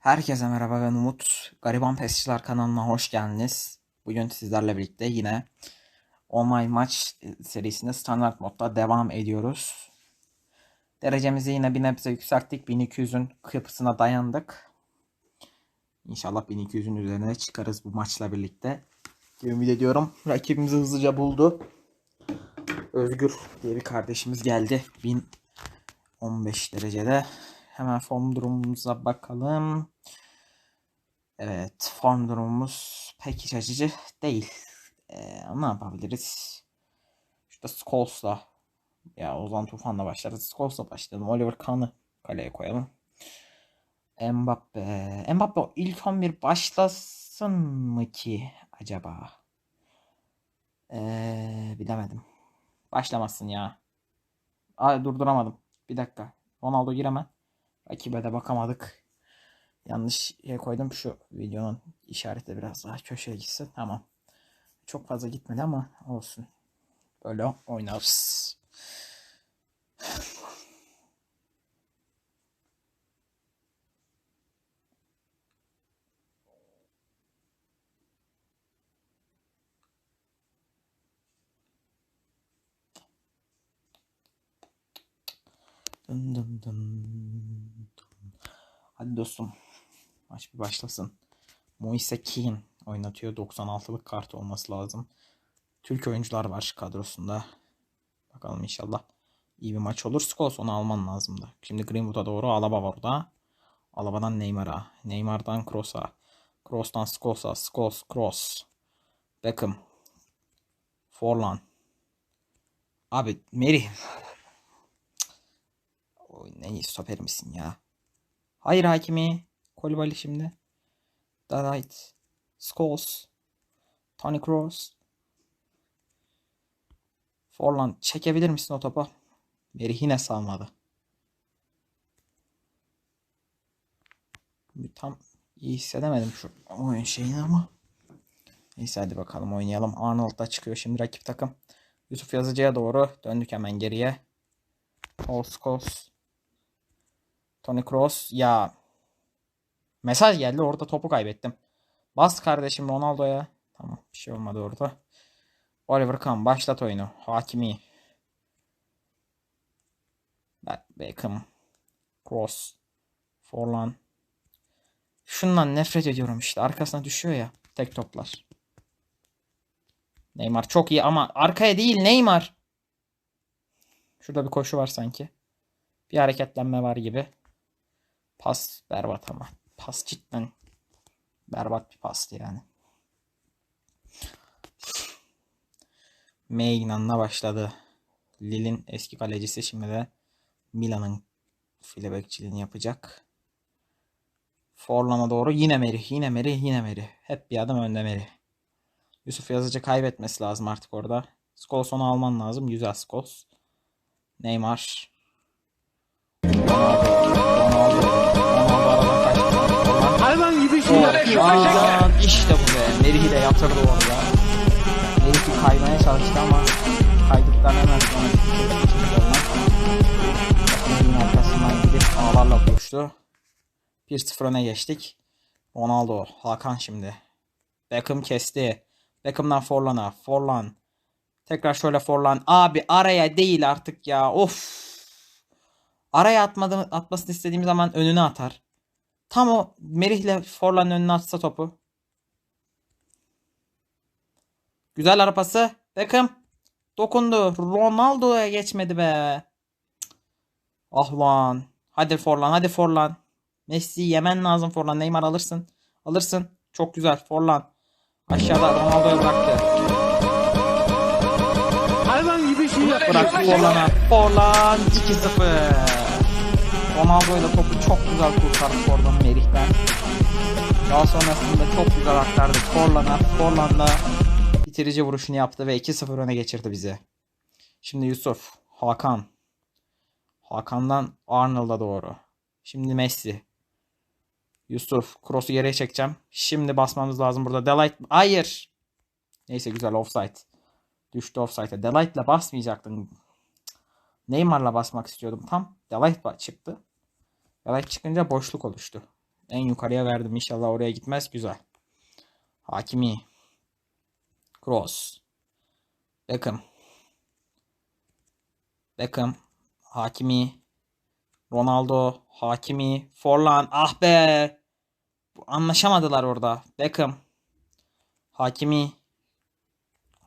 Herkese merhaba ben Umut. Gariban Pesçiler kanalına hoş geldiniz. Bugün sizlerle birlikte yine online maç serisinde standart modda devam ediyoruz. Derecemizi yine bir nebze yükselttik. 1200'ün kapısına dayandık. İnşallah 1200'ün üzerine çıkarız bu maçla birlikte. Ümit ediyorum. Rakibimizi hızlıca buldu. Özgür diye bir kardeşimiz geldi. 1015 derecede. Hemen form durumumuza bakalım. Evet, form durumumuz pek iç açıcı değil. Ee, ne yapabiliriz? Şurada Scholes'la ya Ozan Tufan'la başlarız. Scholes'la başlayalım. Oliver Kahn'ı kaleye koyalım. Mbappe. Mbappe ilk 11 başlasın mı ki acaba? Ee, bilemedim. Başlamasın ya. Ay durduramadım. Bir dakika. Ronaldo gir hemen. Rakibe de bakamadık. Yanlış yer koydum. Şu videonun işareti biraz daha köşeye gitsin. Tamam. Çok fazla gitmedi ama olsun. Böyle oynarız. Dın dın dın. Hadi dostum. Maç bir başlasın. Moise Kean oynatıyor. 96'lık kart olması lazım. Türk oyuncular var kadrosunda. Bakalım inşallah iyi bir maç olur. Scholes onu alman lazım da. Şimdi Greenwood'a doğru Alaba var orada. Alaba'dan Neymar'a. Neymar'dan Kroos'a. Kroos'tan Scholes'a. Scholes, Kroos. Beckham. Forlan. Abi Merih. Oy ne iyi stoper misin ya? Hayır hakimi. Kolibali şimdi. Delight. Scholes. Tony Kroos. Forlan çekebilir misin o topa? Merih yine salmadı. Bir tam iyi hissedemedim şu oyun şeyini ama. Neyse hadi bakalım oynayalım. Arnold da çıkıyor şimdi rakip takım. Yusuf Yazıcı'ya doğru döndük hemen geriye. Scholes. Tony Kroos. Ya mesaj geldi orada topu kaybettim. Bas kardeşim Ronaldo'ya. Tamam bir şey olmadı orada. Oliver Kahn başlat oyunu. Hakimi. Beckham. Cross. Forlan. Şundan nefret ediyorum işte. Arkasına düşüyor ya. Tek toplar. Neymar çok iyi ama arkaya değil Neymar. Şurada bir koşu var sanki. Bir hareketlenme var gibi. Pas berbat ama. Pas cidden berbat bir pastı yani. Maignan başladı. Lille'in eski kalecisi şimdi de Milan'ın file bekçiliğini yapacak. Forlan'a doğru yine Merih, yine Merih, yine Merih. Hep bir adım önde Merih. Yusuf Yazıcı kaybetmesi lazım artık orada. Scholes onu alman lazım. Güzel Scholes. Neymar. Şey. Aa, işte bu be. Merih'i de yatırdı orada. Merih'i kaymaya çalıştı ama kaydıktan hemen sonra Merih'in arkasından gidip ağlarla buluştu. 1-0 öne geçtik. Ronaldo, Hakan şimdi. Beckham kesti. Beckham'dan Forlan'a. Forlan. Tekrar şöyle Forlan. Abi araya değil artık ya. Of. Araya atmadı, atmasını istediğim zaman önüne atar. Tam o Merih'le Forlan'ın önüne atsa topu. Güzel arapası. Beckham. Dokundu. Ronaldo'ya geçmedi be. Ah lan. Hadi Forlan hadi Forlan. Messi yemen lazım Forlan. Neymar alırsın. Alırsın. Çok güzel Forlan. Aşağıda Ronaldo'ya bıraktı. Hayvan gibi şey. Bıraktı Forlan'a. Forlan 2-0. Ronaldo ile topu çok güzel kurtardık oradan Merih'ten. Daha sonrasında çok güzel aktardık Forlan'a. Forlan da bitirici vuruşunu yaptı ve 2-0 öne geçirdi bizi. Şimdi Yusuf, Hakan. Hakan'dan Arnold'a doğru. Şimdi Messi. Yusuf, cross'u geriye çekeceğim. Şimdi basmamız lazım burada. Delight, hayır. Neyse güzel offside. Düştü offside'e. Delight'la basmayacaktın. Neymar'la basmak istiyordum tam. Delight çıktı. Delight çıkınca boşluk oluştu. En yukarıya verdim. İnşallah oraya gitmez. Güzel. Hakimi. Cross. Beckham. Beckham. Hakimi. Ronaldo. Hakimi. Forlan. Ah be. Anlaşamadılar orada. Beckham. Hakimi.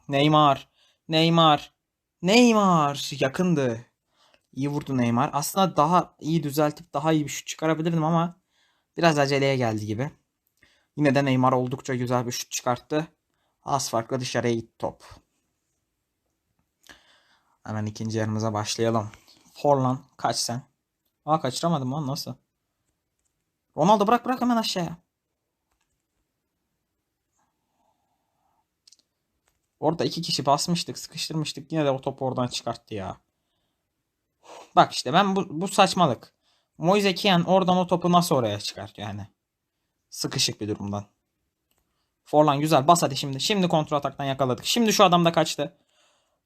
Neymar. Neymar. Neymar. Yakındı. İyi vurdu Neymar. Aslında daha iyi düzeltip daha iyi bir şut çıkarabilirdim ama biraz aceleye geldi gibi. Yine de Neymar oldukça güzel bir şut çıkarttı. Az farklı dışarıya gitti top. Hemen ikinci yarımıza başlayalım. Forlan kaç sen? Aa kaçıramadım lan nasıl? Ronaldo bırak bırak hemen aşağıya. Orada iki kişi basmıştık, sıkıştırmıştık. Yine de o topu oradan çıkarttı ya. Bak işte ben bu, bu saçmalık. Moise Kean oradan o topu nasıl oraya çıkartıyor yani? Sıkışık bir durumdan. Forlan güzel bas hadi şimdi. Şimdi kontrol ataktan yakaladık. Şimdi şu adam da kaçtı.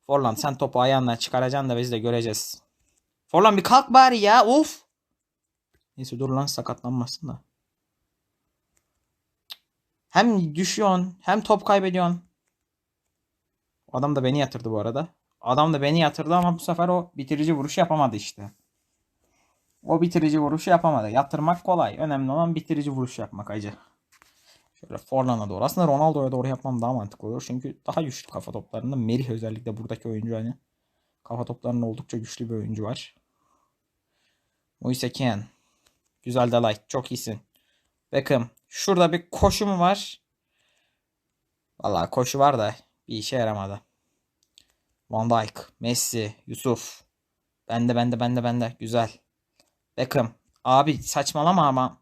Forlan sen topu ayağınla çıkaracaksın da biz de göreceğiz. Forlan bir kalk bari ya. Of. Neyse dur lan sakatlanmasın da. Hem düşüyorsun hem top kaybediyorsun. Adam da beni yatırdı bu arada. Adam da beni yatırdı ama bu sefer o bitirici vuruş yapamadı işte. O bitirici vuruşu yapamadı. Yatırmak kolay. Önemli olan bitirici vuruş yapmak acı. Şöyle Forlan'a doğru. Aslında Ronaldo'ya doğru yapmam daha mantıklı olur. Çünkü daha güçlü kafa toplarında. Merih özellikle buradaki oyuncu hani. Kafa toplarında oldukça güçlü bir oyuncu var. Moise Kean. Güzel Dalay. Çok iyisin. Beckham. Şurada bir koşu mu var? Vallahi koşu var da bir işe yaramadı. Van Dijk, Messi, Yusuf. Bende bende bende bende. Güzel. Beckham. Abi saçmalama ama.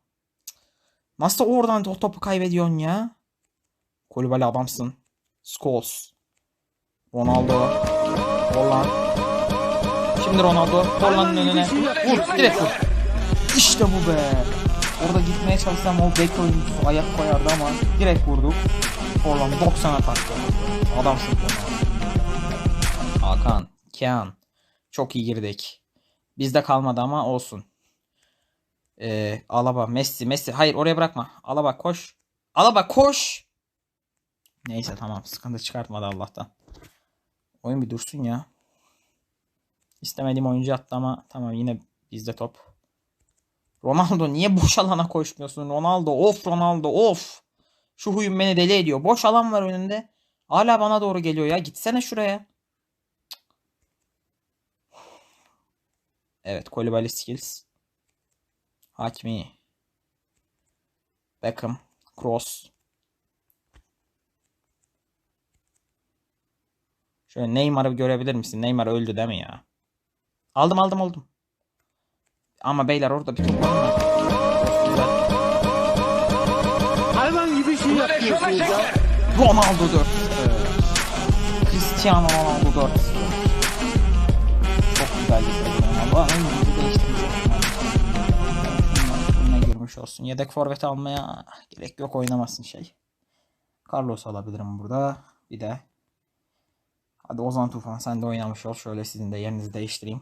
Nasıl oradan o topu kaybediyorsun ya? Kulübeli adamsın. Scholes. Ronaldo. Holland. Şimdi Ronaldo. Holland'ın önüne. Vur. Direkt vur. İşte bu be. Orada gitmeye çalışsam o bek oyuncusu ayak koyardı ama direkt vurduk. Holland 90'a taktı. Adamsın Ronaldo. Hakan, Kean. Çok iyi girdik. Bizde kalmadı ama olsun. Ee, Alaba, Messi, Messi. Hayır oraya bırakma. Alaba koş. Alaba koş. Neyse tamam. Sıkıntı çıkartmadı Allah'tan. Oyun bir dursun ya. İstemediğim oyuncu attı ama tamam yine bizde top. Ronaldo niye boş alana koşmuyorsun? Ronaldo of Ronaldo of. Şu huyum beni deli ediyor. Boş alan var önünde. Hala bana doğru geliyor ya. Gitsene şuraya. Evet, Kolibali skills. Hakimi. Beckham. Cross. Şöyle Neymar'ı görebilir misin? Neymar öldü değil mi ya? Aldım aldım aldım. Ama beyler orada bir. Hayvan gibi şey yapıyorsunuz ya. Ronaldo 4 Cristiano Ronaldo 4 Ronaldo ama yüzü değiştirecek Şundan görmüş olsun Yedek forvet almaya gerek yok oynamasın şey. Carlos alabilirim burada. Bir de Hadi Ozan Tufan sen de oynamış ol. Şöyle sizin de yerinizi değiştireyim.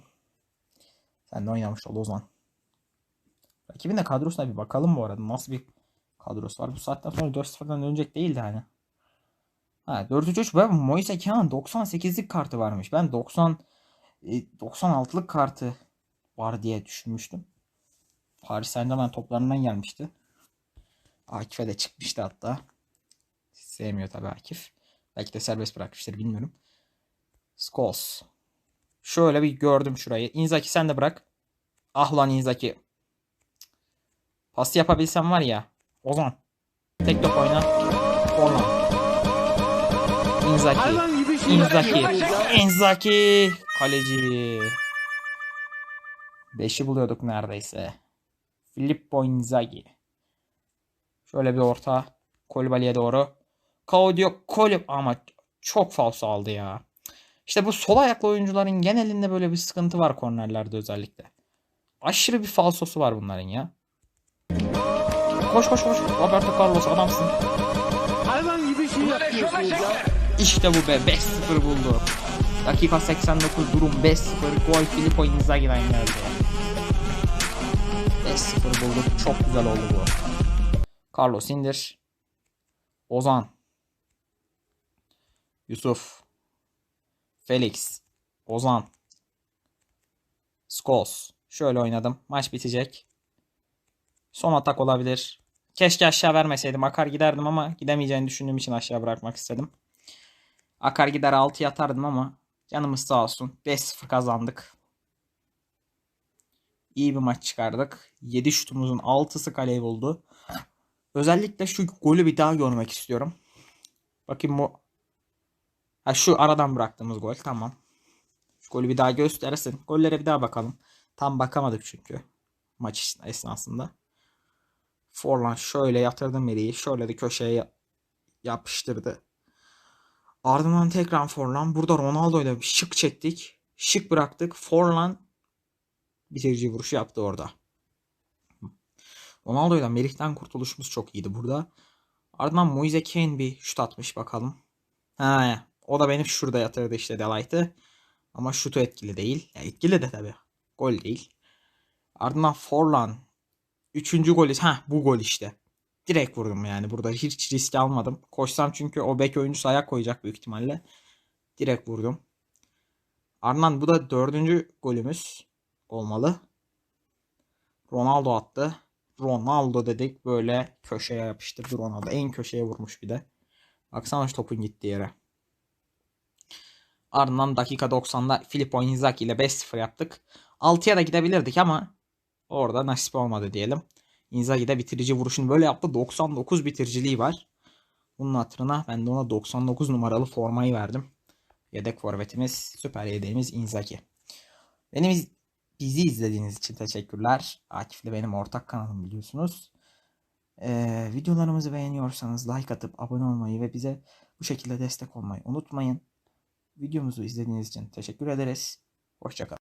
Sen de oynamış ol Ozan. Rakibin de kadrosuna bir bakalım bu arada. Nasıl bir kadrosu var? Bu saatten sonra 4-0'dan dönecek değildi hani. Ha 4-3-3 ve Moise Kean 98'lik kartı varmış. Ben 90 e, 96'lık kartı var diye düşünmüştüm. Paris Saint Germain toplarından gelmişti. Akif'e de çıkmıştı hatta. Sevmiyor tabii Akif. Belki de serbest bırakmıştır bilmiyorum. Scholes. Şöyle bir gördüm şurayı. Inzaki sen de bırak. Ah lan Inzaki. Pas yapabilsem var ya. Ozan. Tek top oyna. Orlan. Inzaki. Inzaki. Inzaki. Kaleci. Beşi buluyorduk neredeyse. Filippo Inzaghi. Şöyle bir orta. Kolibali'ye doğru. Claudio Kolib ama çok falso aldı ya. İşte bu sol ayaklı oyuncuların genelinde böyle bir sıkıntı var kornerlerde özellikle. Aşırı bir falsosu var bunların ya. Koş koş koş. Roberto Carlos adamsın. Hayvan gibi şey yapıyorsunuz ya. İşte bu be 5-0 buldu. Dakika 89 durum 5-0 gol Filippo Inzaghi'den geldi. 5-0 bulduk. Çok güzel oldu bu. Carlos indir. Ozan. Yusuf. Felix. Ozan. Scholes. Şöyle oynadım. Maç bitecek. Son atak olabilir. Keşke aşağı vermeseydim. Akar giderdim ama gidemeyeceğini düşündüğüm için aşağı bırakmak istedim. Akar gider 6 atardım ama canımız sağ olsun. 5-0 kazandık. İyi bir maç çıkardık. 7 şutumuzun 6'sı kaleye buldu. Özellikle şu golü bir daha görmek istiyorum. Bakayım bu. Ha şu aradan bıraktığımız gol. Tamam. Şu golü bir daha göstersin. Gollere bir daha bakalım. Tam bakamadık çünkü. Maç esnasında. Forlan şöyle yatırdı Meri'yi. Şöyle de köşeye yapıştırdı. Ardından tekrar Forlan. Burada Ronaldo'yla bir şık çektik. Şık bıraktık. Forlan bitirici vuruşu yaptı orada. Ronaldo'yla Merih'ten kurtuluşumuz çok iyiydi burada. Ardından Moise Kean bir şut atmış bakalım. Ha, o da benim şurada yatırdı işte Delight'ı. Ama şutu etkili değil. Ya etkili de tabii. Gol değil. Ardından Forlan. Üçüncü golü. Ha bu gol işte. Direkt vurdum yani. Burada hiç risk almadım. Koşsam çünkü o bek oyuncusu ayak koyacak büyük ihtimalle. Direkt vurdum. Ardından bu da dördüncü golümüz olmalı. Ronaldo attı. Ronaldo dedik böyle köşeye yapıştırdı Ronaldo. En köşeye vurmuş bir de. Baksana şu topun gittiği yere. Ardından dakika 90'da Filippo Inzaghi ile 5-0 yaptık. 6'ya da gidebilirdik ama orada nasip olmadı diyelim. Inzaghi de bitirici vuruşunu böyle yaptı. 99 bitiriciliği var. Bunun hatırına ben de ona 99 numaralı formayı verdim. Yedek forvetimiz, süper yedeğimiz Inzaghi. Benim iz- bizi izlediğiniz için teşekkürler. Akif'le benim ortak kanalım biliyorsunuz. Ee, videolarımızı beğeniyorsanız like atıp abone olmayı ve bize bu şekilde destek olmayı unutmayın. Videomuzu izlediğiniz için teşekkür ederiz. Hoşçakalın.